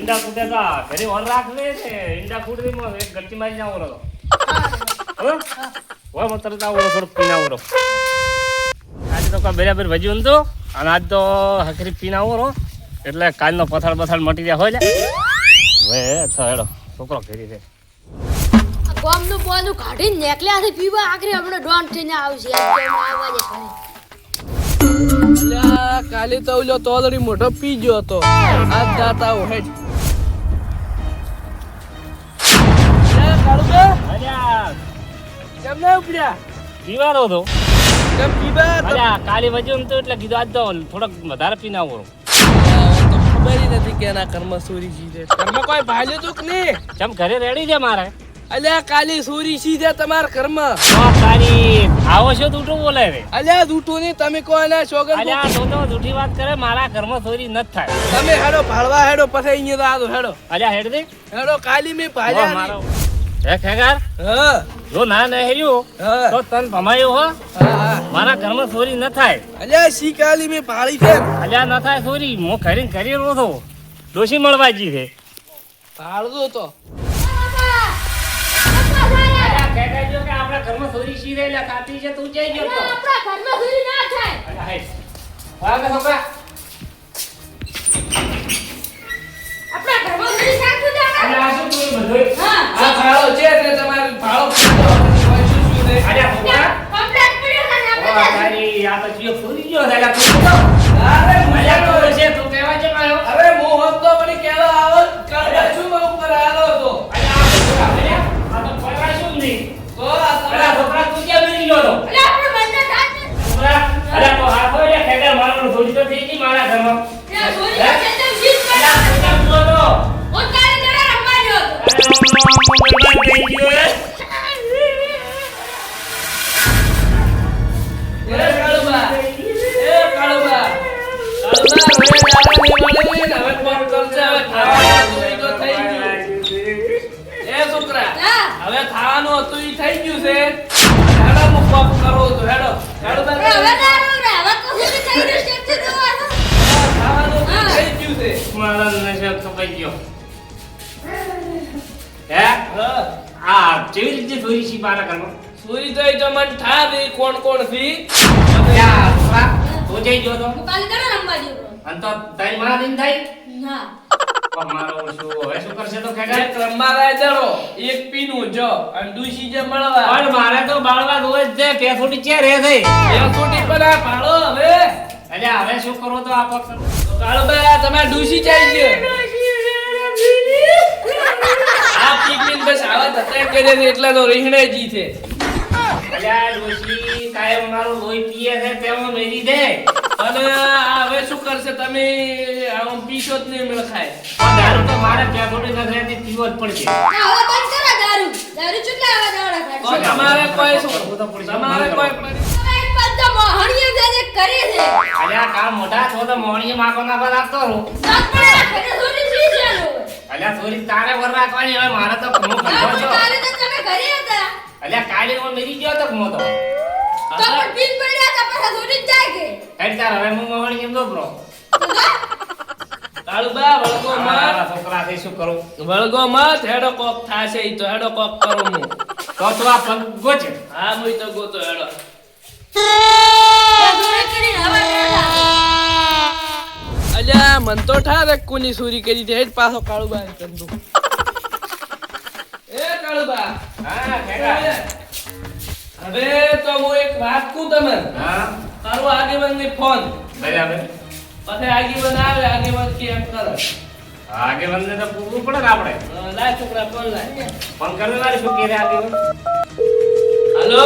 ઈંડા ફૂટે તો ઘરે ઓર રાખવે છે. ઈંડા ફૂટવી માં એક ગટ્ટી મારી ના ઓરો હવે હોય મત તરત આવો થોડો પીના ઓરો આજે તો કા બરાબર ભજ્યું તો અને આજ તો હકરી પીને ઓરો એટલે કાલનો પથાળ પથાર મટી જાય. હોય ને હવે અચ્છા હેડો. છોકરો ઘેરી છે ગોમનું બોનું કાઢીને નેકલ્યાથી પીવા. આખરી હમણાં ડોન થઈને આવશે. આવવા દે ઘરે. કાલે તો ઓલો તોલડી મોઢો પી ગયો હતો. આજ દાતા હેડ. અલ્યા, કાળુબા, અલ્યા કેમ ના ઉપડ્યા? પીવાનો હતો. કેમ પીવા અલ્યા કાલે ભજ્યું તો એટલે કીધું આજ તો થોડોક વધારે પીને આવો અલ્યા, ખબર નથી કે એના કર્મ સોરી સી છે. કર્મ કોઈ ભાલ્યું તું કે નહીં? ચમ ઘરે રેડી છે મારે. અલ્યા કાલી સોરી સી છે તમાર કર્મ તારી આવો છો તું બોલે રે અલ્યા જૂઠું નહીં. તમે કહો ના સોગન અલ્યા તો તો જૂઠી વાત કરે મારા કર્મ સોરી ન થાય. તમે હેડો ભાળવા હેડો પછી અહીંયા તો હેડો. અલ્યા હેડ દે. હેડો કાલી મેં ઓ મારો. હે ખેગાર? જો ના નહેર્યું હા તો તન ભમાયો હો. હા હા. મારા ઘરમાં ચોરી ન થાય. અલ્યા સી કાલી મેં ભાળી છે? અલ્યા ન થાય ચોરી. હું ઘરે ને ઘરે રહું છું. ડોશી મળવા જી છે. ભાળજો તો. અલ્યા ખેગાર જો કે આપણા ઘરમાં ચોરી સી રે એટલે છે તું જઈ ગયો તો? આપણા ઘરમાં ચોરી ના થાય. વાગે છોકરા આપણા ઘરમાં ચોરી ના ને આ તો. જીઓ ચોરી ગયો છે હવે ખાવાનું હતું ઈ થઈ ગયું છે. હેડો હું કોક કરો તો હેડો. હેડો એ હવે તારું ને, હવે ચોરી થઈ ગયું છે, તે તો ખાવાનું થઈ ગયું છે. મારા નશો કપાઈ ગયો? હે? હા. આ કેવી રીતે ચોરી છે મારા ઘરમાં? સુઈ તો તો મન થા દે કોણ કોણથી તું જઈ જો તો. કાલે જોડે રમવા ગયો અને તો તારી મારા દિન થાય? હા. પણ મારો શું હવે શું કરશે તો ખેગર એક રમારાય એક પીનું જો અને દુસી જે મળવા. પણ મારે તો બાળવા રોજ છે રે છોટી પર આ ભાળો હવે. અલ્યા હવે શું કરવું તો આપો તો કાળુભાઈ આ તમે ડુસી ચાઈ ગયો આ પીકમીન બસ આવા ધત્તા કરે છે એટલે તો રીહણેજી છે. અલ્યા ડોશી કાયમ મારું લોહી પીએ છે તેમાં મેરી દે. અને હવે શું કરશે? તમે આમ પીશો જ નહીં મેળ ખાય દારૂ તો મારે પેસોટી નથી રહેતી પીવો જ પડશે. હવે બંધ કરો દારૂ. દારૂ ચૂંટલા હવે દાડા તો તમારે કોઈ શું. તમારે કોઈ. અલ્યા મોટા કાલે તો તમે ઘરે હતા. અલ્યા કાલે મેરી ગયો તો મો તો તો પણ પીન પડ્યા હતા, પાછા ચોરી જાય કે. હેડ તાર હવે હું મોહણી કેમ દોબરો તો. કાળુબા વળગો મત. મારા છોકરા થી શું કરું? વળગો મત હેડો કોક થાશે ઈ તો હેડો કોક કરું હું. તો તો આ પગ ગોચે હા મુઈ તો ગોતો હેડો. અલ્યા મન તો ઠારે કોની સુરી કરી હેડ પાછો કાળુબા કરી દઉં. એ કાળુબા. હા તો હું એક વાત કહું તમે હા. તારું આગેવાન ને ફોન. બરાબર. પછી આગેવાન આવે આગેવાન કે એમ કરે. આગેવાન ને તો પૂરું પડે ને આપણે. લાય છોકરા ફોન લાય. ફોન કરે લાય શું કહે આગેવાન? હાલો?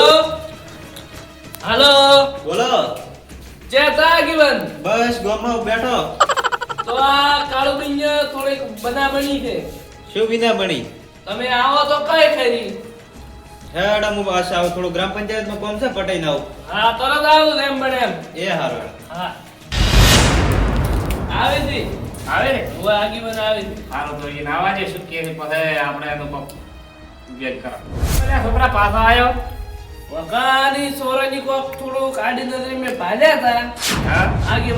હાલો? બોલો. જે આગેવાન? બસ ગામમાં બેઠો. તો આ કાળુબીને થોડીક બનાવણી છે. શું વિના બની? તમે આવો તો કઈ ખરી? હેડ હું પાછા આવું થોડું ગ્રામ પંચાયતમાં કોમ છે પટાઈને આવું. હા તરત આવું એમ બને એમ. એ હારું હા. આવે છે. આવે ને? હું આગેવાન આવે છે. સારું તો એ નાવા જે શું છે પછી આપણે એનો કોક વેચ કરા અરે છોકરા પાછો આવ્યો વગાની સોરાની કોક થોડું કાઢી નજરી મેં ભાલ્યા હતા હા?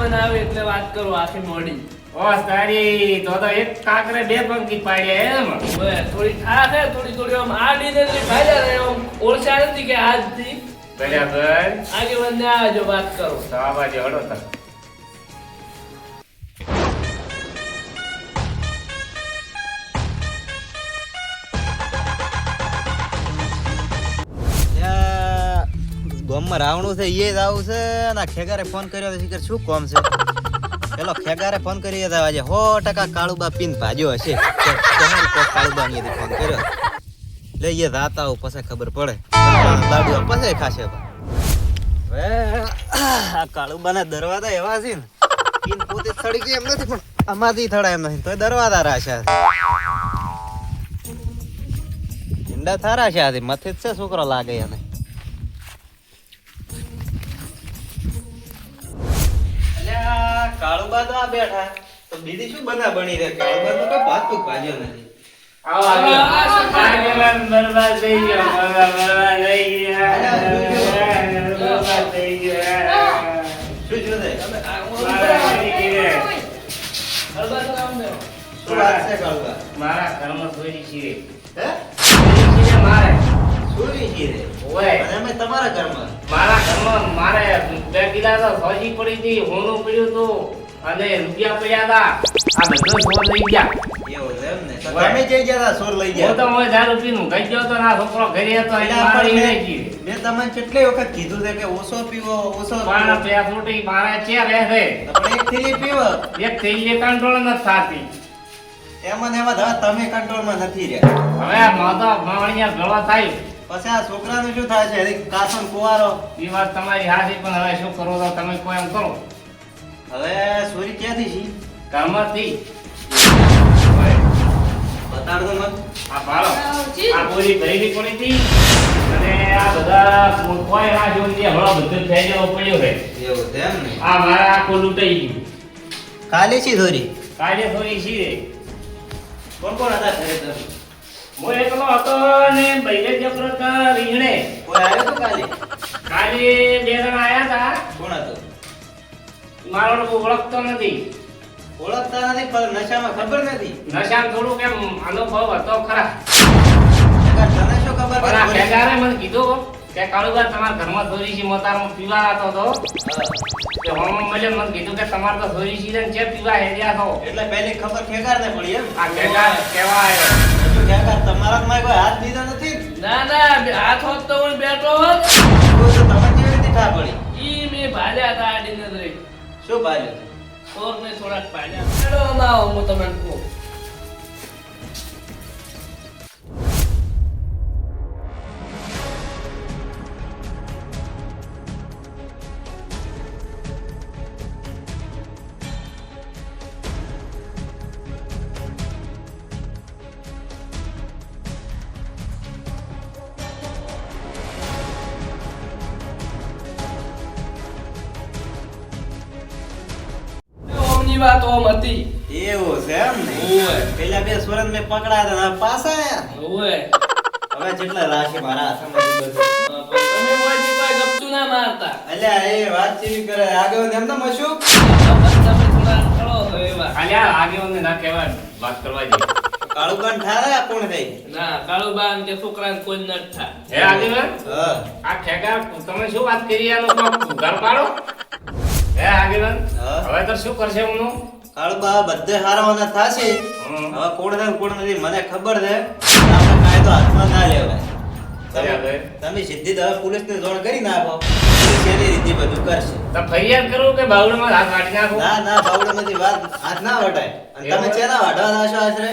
મને આવે એટલે વાત કરો આખી મોડી. ઓ તારી તો તો એક કાકરે બે પંખી પાડ્યા એમ. થોડી આ છે થોડી થોડી આમ આ ડિલિવરી ભાઈ રહે આમ નથી કે આજથી. બરાબર આગેવાનને આવજો વાત કરો. તો આ બાજુ હળો ગામમાં રાવણું છે એ જ આવું છે અને આ ખેગારે ફોન કર્યો શીખર શું કોમ છે? પેલો ખેગારે ફોન કરી તો આજે સો ટકા કાળુબા પીન ભાજ્યો હશે. કાળુબા અહીંયાથી ફોન કર્યો? લે એ રાત આવું પછી ખબર પડે. દાડુ પછી ખાશે આ કાળુબાના દરવાજા એવા છે ને, પીન પોતે સડી ગઈ એમ નથી, પણ આમાંથી થડા એમ નથી. તોય દરવાજા છે ઈંડા થારા છે આજે મથે જ છે, છોકરો લાગે એને. કાળુબા તો આ બેઠા. તો બીજી શું બના બની રહે? કાળુબા તો કઈ ભાત તો ભાજ્યો નથી. આવો આગળ આગેવાન બરબાદ થઈ ગયો બરબાદ બરબાદ થઈ ગયા બરબાદ થઈ ગયા શું થયું છે? તમે આ મારા ઘરે ગીરે. તો આમ બેહો. શું વાત છે કાળુબા? મારા ઘરમાં થોડી શીરે હે? શીરે મારે. સુરી છે ઓય અને અમે તમારા ઘરમાં? મારા ઘરમાં મારે બે કિલા તો સોજી પડી હતી. હોનું પડ્યું હતું. અને રૂપિયા પડ્યા હતા આ. બધો સોર લઈ ગયા. એવું છે એમ ને. તમે જઈ ગયા તા સોર લઈ હું તો ગયા મોય દારૂ પીનું. કઈ ગયો તો ના છોકરો ઘરે હતો એટલે મારી લઈ ગઈ મેં તમને કેટલી વખત કીધું છે કે ઓછો પીવો ઓછો મારા પીવો ફૂટી મારા છે. રહે પણ એક થેલી પીવો. એક થેલી કંટ્રોલ ન થાતી. એમાં ને એમાં તમે કંટ્રોલમાં નથી રહ્યા. હવે માતા માવણિયા ગળવા થાય. પછી આ છોકરાનું શું થાય છે? કાસન કુવારો. એ વાત તમારી હાથી પણ હવે શું કરો તો તમે કોઈ એમ કરો. હવે સોરી ક્યાંથી છે? કામમાંથી બતાડો મત. આ ભાળો આ પૂરી ભરેલી પડી હતી અને આ બધા કોઈ આ જોઈ જે હળો બધું થઈ જવો પડ્યો છે. એવું છે એમ ને? આ મારા આખો લૂંટાઈ ગયું. કાલે છે સોરી? કાલે થોડી રે. કોણ કોણ હતા ઘરે તમે? હું એકલો હતો ને બૈરે જબરો રીંગણે. કોઈ આવ્યો તો કાલે? કાલે બે જણા આવ્યા હતા. કોણ હતું? મારો લોકો ઓળખતો નથી. ઓળખતા નથી પણ નશામાં ખબર નથી. નશામાં થોડું કેમ અનુભવ હતો ખરા. તને શું ખબર? ખેગારે મને કીધું કે કાળુબા તમારા ઘરમાં ચોરી છે મોતારમાં પીવા હતો તો? હા. કે મળે મને કીધું કે તમારે તો ચોરી છે ને ચેપ પીવા હેડ્યા છો. એટલે પહેલી ખબર ખેગાર ને પડી એમ? આ ખેગાર કેવા આવ્યો ખેગાર તમારા માં કોઈ હાથ દીધો નથી? ના ના હાથ હોત તો હું બેઠો હોત. તો તો તમે કેવી રીતે ખા પડી? ઈ મેં ભાલ્યા હતા આ શું ભાઈ? સોરને થોડાક હેડો આમાં આવો હું તમને ઓમની વાત ઓમ હતી. એવું છે એમ ને? ઓય. પેલા બે સુરત મે પકડાયા હતા ને પાછા આયા? ઓવે હવે જેટલા રાશિ મારા હાથમાં બધું. તમે મોયથી કોઈ ગપતું ના મારતા. અલ્યા એ વાત ચીવી કરે. આગળ એમ તો મશું ના કહેવાય વાત કરવા દે. કાળુબાન ઠારે કોણ થઈ ના કાળુબા કે છોકરાને કોઈ ન હે હા. આ ખેગાર તમે શું વાત કરી આનું? ઘર પાડો? હે આગેવાન? તો શું કરશે એમનું કાળુબા બધે હારવાના થાશે. હવે કોણ ને કોણ નથી મને ખબર છે. આપણે કાયદો હાથમાં ના લેવાય. તમે સિદ્ધિ સીધી હવે પોલીસને જાણ કરી નાખો. પોલીસ રીતે બધું કરશે? તો ફરિયાદ કરું કે બાવડામાં હાથ કાઢી નાખો? ના ના બાવડામાંથી વાત હાથ ના વટાય. અને તમે? ચેના વાઢવા છો આશરે?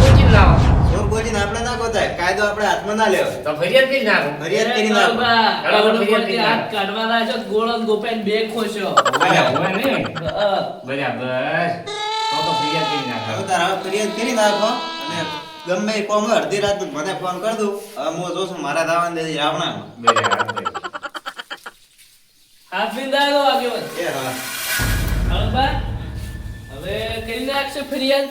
પૂછી લાવો. ચોર બોલીને આપણે ના ગોતાય. કાયદો આપણે હાથમાં ના લેવાય. તો ફરિયાદ કરી નાખું. ફરિયાદ કરી નાખો. કાળુબા, તો ફરિયાદ કરી પરથી કાઢવાના છો ગોળો ને બે ખોશો બરાબર. ને? બરાબર. તો તો ફરિયાદ કરી નાખો. તારે હવે ફરિયાદ કરી નાખો અને ગમે કોમ અડધી રાત મને ફોન કરી દઉં. હવે હું જોઉં મારા દાવાને આવના રાવણામાં બરાબર. હાફિંદારો આગેવાન. એ હા. હવે કરી નાખશે ફરિયાદ.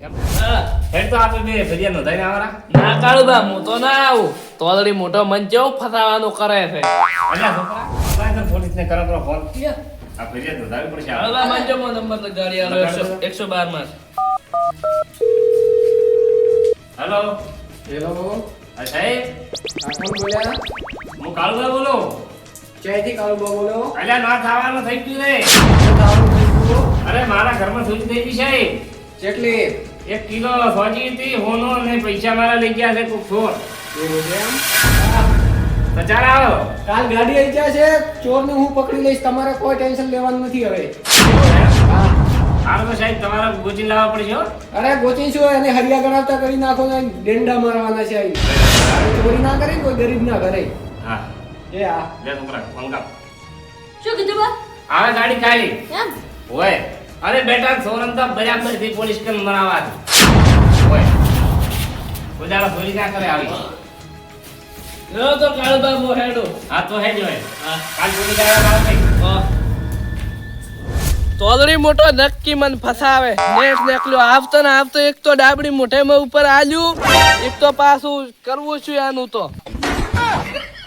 હેડ તો આપણે બે ફરિયાદ નોંધાઈને આવવાના. ના કાળુબા હું તો ના આવું. તો મોટો મન કેવો ફસાવાનું કરે છે. અલ્યા છોકરા આપણે તો કરો કરો ફોન આ ફરિયાદ નોંધાવવી પડશે આપણે. કાળુબા માંજો મો નંબર તો ગાડી એકસો- એકસો બારમાં. હેલો. હેલો. હા સાહેબ. કોણ બોલ્યા? હું કાળુભાઈ બોલું? ક્યાંથી કાળુબા બોલો? અલ્યા ના ખાવાનું થઈ ગયું રે? અરે મારા ઘરમાં સુધી થઈ ગઈ છે કેટલી? એક કિલો સોજી હતી હોનો અને પૈસા મારા લઈ ગયા છે કોક ચોર. એવું છે એમ? તો ચાલ આવો. કાલ ગાડી આવી ગયા છે ચોરને હું પકડી લઈશ તમારે કોઈ ટેન્શન લેવાનું નથી હવે. હા. હાલ તો સાહેબ તમારા ગોચી લાવવા પડશે હો. અરે ગોચી શું એને હરિયા ગણાવતા કરી નાખો ને ડેંડા મારવાના છે અહીં. ચોરી ના કરે કોઈ ગરીબ ના કરે. હા. એ આ. બે છોકરા મંગાવ શું કીધું બા? આવે ગાડી ખાલી. એમ? હોય. અરે બેટા સોરન તો બરાબરથી પોલીસ કન મરાવા. હોય ઉજાળા ભૂલી ના કરે આવી. લો તો કાળુબા મો હેડો. હા તો હે. જ હોય કાલ કરવા વાળો નહીં તોલડી મોટો નક્કી મન ફસાવે. નેટ નેકલ્યો. આવતો ને આવતો એક તો ડાબડી મોઢેમાં ઉપર આલ્યું. એક તો પાછું કરવું છું આનું તો.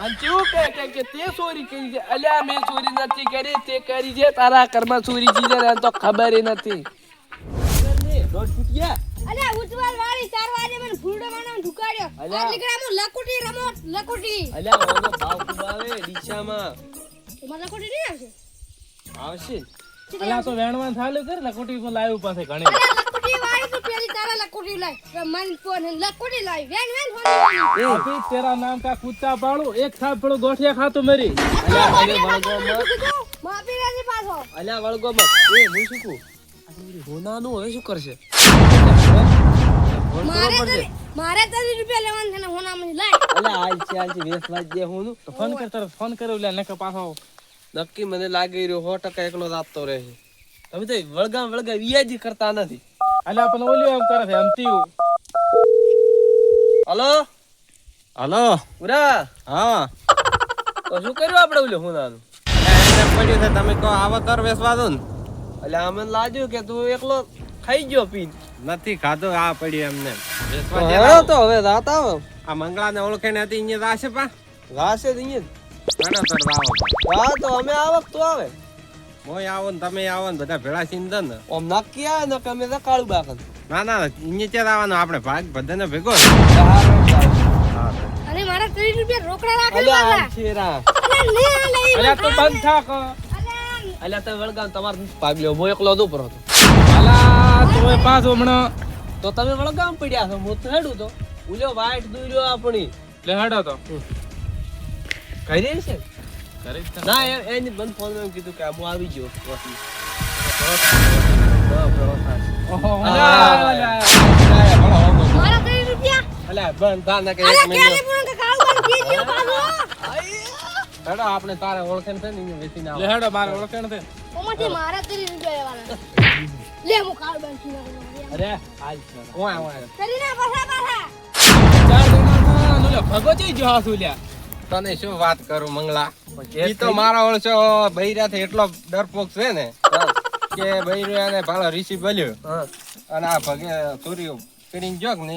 અને કેવું કહે કે કે તે ચોરી કરી છે. અલ્યા મેં ચોરી નથી કરી તે કરી છે. તારા ઘરમાં ચોરી છે તો ખબર નથી. દોઢ ફૂટિયા અલે ઉતવાલ વાળી ચાર વાગે મને ફૂલડો માનો ઢુકાડ્યો આ દીકરા હું લકુટી રમો લકુટી. અલ્યા ઓનો ભાવ ખૂબ આવે ડીસામાં. લકુટી નહીં આવશે? આવશે. અલ્યા તો વેણવાન ચાલુ કર લકુટી લાવ્યું પાસે ઘણી. તેરા નામ કા કુત્તા બાળો એક થાપડો ગોઠિયા ખાતો મરી. અલ્યા વળગો મત એ હું શું કહું? હોનાનું હવે શું કરશે? મારે મારે રૂપિયા લેવાના છે ને હોનામાં લાય. છે આલ હું ફોન કર તરફ ફોન કર્યો લે નકે પાછો નક્કી મને લાગી રહ્યો હો ટકા એકલો જ આપતો રહે તમે તો વળગા વળગા વ્યાજ કરતા નથી. અલે આપણ ઓલ્યો એમ કરે છે અમતી હલો? હલો. ઉરા? હા. તો શું કર્યું આપણે ઓલે હોનાનું? એમને પડ્યું છે તમે કહો આવો તર વેસવા દો ને. એટલે અમને લાગ્યું કે તું એકલો ખાઈ ગયો પીન. નથી ખાધો આ પડ્યું એમને. વેસવા તો હવે રાત આવો. આ મંગળાને ઓળખીને હતી અહીંયા રાશે પા. રાશે જ અહીંયા. હા તો અમે આવક તો આવે. મોય આવો ને તમે આવો ને બધા ભેળા ને. ઓમ નક્કી આવે ને કે અમે તો કાળું બાકન ના ના અહીંયા આવવાનું આપણે ભાગ બધાને ભેગો અરે મારા ત્રીસ રૂપિયા રોકડા રાખેલા અલ્યા હતા. હાલ છે રા. અરે લે આ લઈ અલ્યા તો બંધ થાક અલ્યા તમે વળગામ તમારે ભાગ લ્યો હું એકલો દઉં હતો અલા તો પાછો હમણાં. તો તમે વળગામ પડ્યા છો? હું તો હેડું તો. ઉલ્યો વાઈટ દૂર્યો આપણી. એટલે હેડો તો. કઈ રહી છે? ના એ- એની બંધ ફોનમાં કીધું કે હું આવી ગયો ને આપણે તારે ઓળખે છે ને લે હડો મારે ઓળખણ છે. ઓમાંથી મારા ત્રીસ રૂપિયા લેવાના લે હું કાળ બાળ અરે હાલ છે. ઓય ઓય કરીને પાછા? પાછા ચાર ભગો જઈ જો હાસુ લ્યા તને શું વાત કરું મંગલા? એ તો મારા ઓળશો બૈરાથી એટલો ડરપોક છે ને. કે બૈરો એને ભાલો ઋષિ બોલ્યો. અને આ ભગે સૂર્ય કરીને જોક ને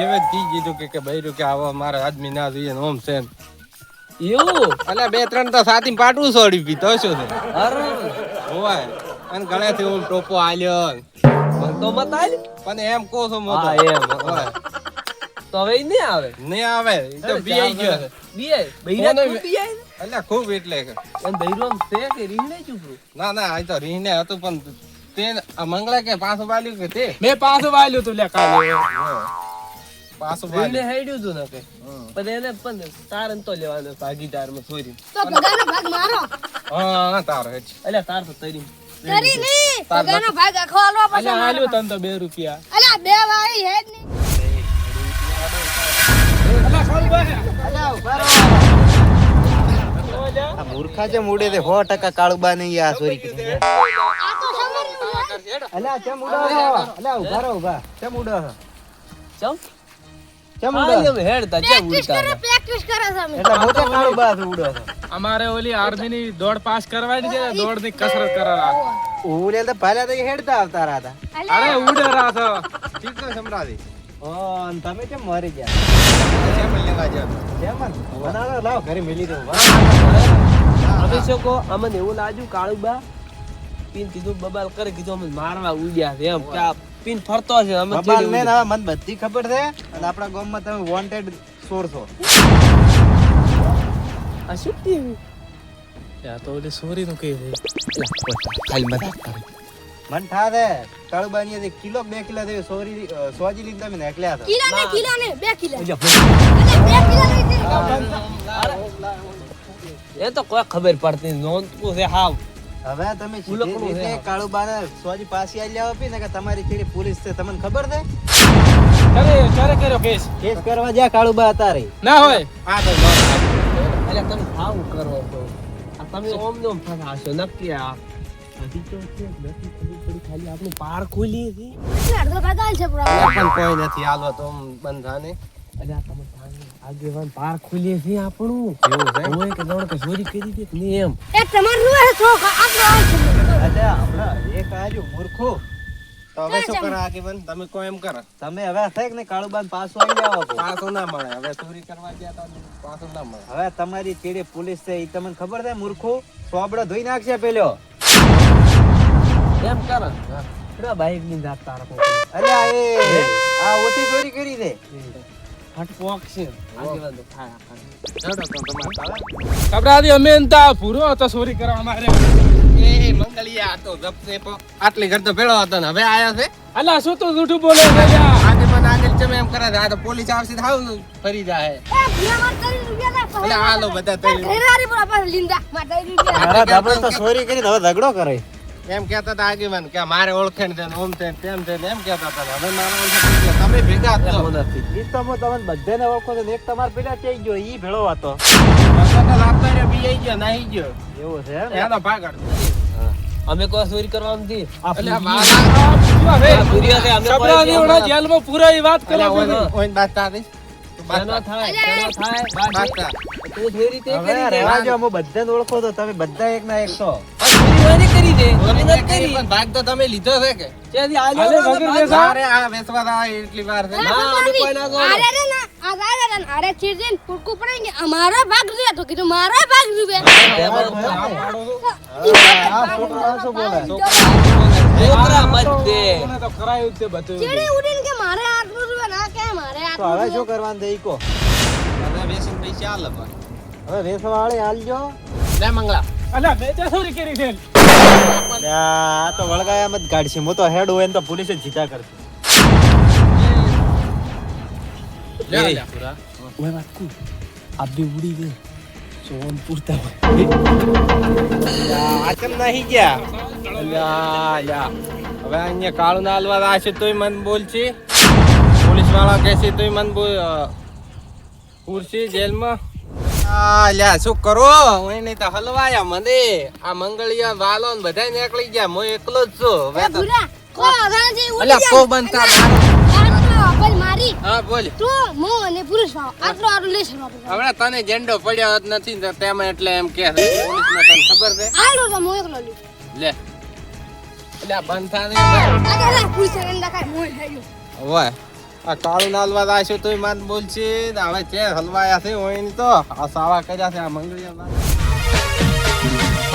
એવે જ કીધું કે બૈરું કે આવો મારે આદમી ના જોઈએ ઓમ છે એવું? એટલે બે ત્રણ તો સાથી પાટું છોડી પી તો શું છે હોવાય અને ગળેથી ઓમ ટોપો આલ્યો. તો મત આલ પણ એમ કહો છો મોટો એમ. હોવાય. તો હવે નહીં આવે? નહીં આવે. તો પીઆઈ ગયો. બીઆઈ બૈરા કોને તો બીઆઈ ને? ખૂબ એટલે કે. બૈરો છે કે રીંગણે ચૂપરું ના ના આ તો રીહને હતું પણ તે મંગળા કે પાછું બાલ્યું કે તે? મેં પાછું વાલ્યું તું લે કાલે. પાછું રીંગણે હેડ્યું તું ને પણ એને પણ તાર તો લેવાનો ભાગીદારમાં ચોરી તો ભગાનો ભાગ મારો. હા તારો અલ્યા તાર તો તરી કરી નહીં. ભાગ આખો પાછો તને તો બે રૂપિયા. અલ્યા બે વાળી નહીં. મૂર્ખા છે મૂડે તે 100% કાળુબા નહીં આ ચોરી કરી આ તો સમરનું છે. અલ્યા ચમ ઉડો અલ્યા ઊભા રહો ઊભા ચમ ઉડો ચમ ચમ હાલ હેડતા ચમ ઉડતા પ્રેક્ટિસ કરે છે એટલે મોટો કાળુબા ઉડો અમારે ઓલી આર્મી ની દોડ પાસ કરવાની છે દોડની કસરત કરવા ઉડે તો પહેલા તો હેડતા આવતા હતા. અરે ઉડે રહ્યા છો. ઠીક છે સમરાવી ઓ અને તમે કેમ મરી ગયા? કેમ લેવા જાવ કેમ બનાવો લાવ ઘરે મેલી દો અમે શું કહો અમને એવું લાગ્યું કાળુબા પીન કીધું બબાલ કરે કીધું અમે મારવા ઉડ્યા છે. એમ કે આ પીન ફરતો છે અમે બબાલ ને મને બધી ખબર છે અને આપણા ગામમાં તમે વોન્ટેડ ચોર છો આ શું થયું? આ તો ઓલી સોરી નું કહે છે? ખાલી મજાક કરે. મન થા કાળુ બાની કિલો બે કિલો દે સોરી સોજી લીધા તમે નીકળ્યા છો કિલા ને કિલો. ને બે કિલો બે કિલો એ તો કોઈ ખબર પડતી નોંધ નોંધવું છે હાવ. હવે તમે કાળુ સીધી રીતે સોજી પાછી આવી આવો પી ને કે તમારી ચીડી પોલીસ છે. તમને ખબર છે? કરે ક્યારે કર્યો કેસ. કેસ કરવા જ્યાં કાળુબા હતા રે. ના હોય. હા તો એટલે તમે હાવ કરો તો તમે ઓમ નોમ ફસાશો. નક્કી આ છે છે છો છે હવે શું કરો આગેવાન તમે કોઈ એમ કરો તમે હવે થાય કે ને કાળુબાન પાછો આવી છો. ના મળે હવે ચોરી કરવા ગયા તા પાછું ના મળે હવે તમારી ચીડી પોલીસ છે એ તમને ખબર છે, મૂર્ખો સોબડો ધોઈ નાખશે પેલો એમ કરો. હા બાઈકની જાત તારા અરે આ એ. આ ઓછી ચોરી કરી દે. હટ પોક છે. આગેવાન તો થાય કબરાદી અમે નતા પૂરો હતો ચોરી કરવા મારે. એ મંગળિયા તો જપસે આટલી ઘર તો ભેળો હતો ને હવે આયા છે? અલા શું તું જૂઠું બોલે છે આજે મને આગળ ચમ એમ કરે આ તો પોલીસ આવશે થાવ ફરી જાય એટલે હાલો બધા તઈ ઘરેવાળી પર આપણે લીંડા માતા મારા ધાબળે તો ચોરી કરી હવે ઝઘડો કરે. એમ કહેતા હતા આગેવાન કે મારે ઓળખે ને ઓમ છે તેમ છે એમ કહેતા હતા. હવે મારા ઓળખે તમે ભેગા થયો નથી ઈ તો હું તમને બધાને ઓળખો છો એક તમાર ભેગા થઈ ગયો ઈ ભેળો હતો. લાગતો રે બી બીજાઈ ગયો નાહી ગયો. એવો છે એમ? એનો ભાગડ અમે કોઈ ચોરી કરવા નથી. એટલે મારા જેલમાં પૂરા એ વાત કરો ઓય- ને. ઓય બાજતા હતી. તું થાય થાય તું ચોરી તે કરી દે જો હું બધાને ઓળખો તો તમે બધા એક ના એક છો કરી. પણ ભાગ તો તમે લીધો છે કે? ત્યાંથી આલ્યો હાલે વગર ભાગ. બેસા. આ વેચવા આવે એટલી વાર છે. ના અમે કોઈ ના જોડે. અરે રે ના આ દાદા રે અરે ચીરજે કુડકુ પડેંગે અમારો ભાગ રૂપિયા તો કીધું મારો ભાગ રૂપિયા છોકરા શું બોલે? છોકરા મત દે. તો કરાયું જ બધું. ચીડી ઉડીને કે મારે આટલું ના કે મારે આટલું હવે શું કરવાનું છે ઈ કહો હવે વેચીને પૈસા આલે હવે વેસવા વાળી હાલજો લે મંગળા અલા મેં ત્યાં ચોરી કરી છે. લે, આ તો વળગાયા મત કાઢશે હું તો હેડ હોય તો પોલીસ જ જીતા કરશે. લે. લે. ઓય વાત કુ આ બે ઉડી ગઈ. સોન પૂરતા હોય. આ કેમ નહીં ગયા? અલ્યા, અલ્યા. હવે અહીંયા કાળું ના હાલવા આવશે તોય મન બોલશે. પોલીસવાળા કહેશે તોય મન બોલ પૂરશે જેલમાં. આ લ્યા શું કરો? હું નહીં તો હલવાયા મને આ મંગળિયા વાલો ને બધા નીકળી ગયા. હું એકલો જ છું. હવે તો ભૂરા કો અગાજી ઉડી અલ્યા, કો બંધ થા, આટલો અબલ મારી. હા બોલ. તું હું અને પુરુષ ભાવ આટલો આટલું લેશ બાપુ હવે તને ઝંડો પડ્યો જ નથી તો તેમ એટલે એમ કે પોલીસને તને ખબર છે? આટલો તો હું એકલો લ્યો લે. એટલે આ બંધ થા ને આ લે પુરુષ ને દેખાય મોય થઈ ઓય આ કાળું નાલવા રાખ્યું તોય માન બોલશે. હવે છે હલવાયા છે હોય તો, આ સાવા કર્યા છે આ મંગળિયા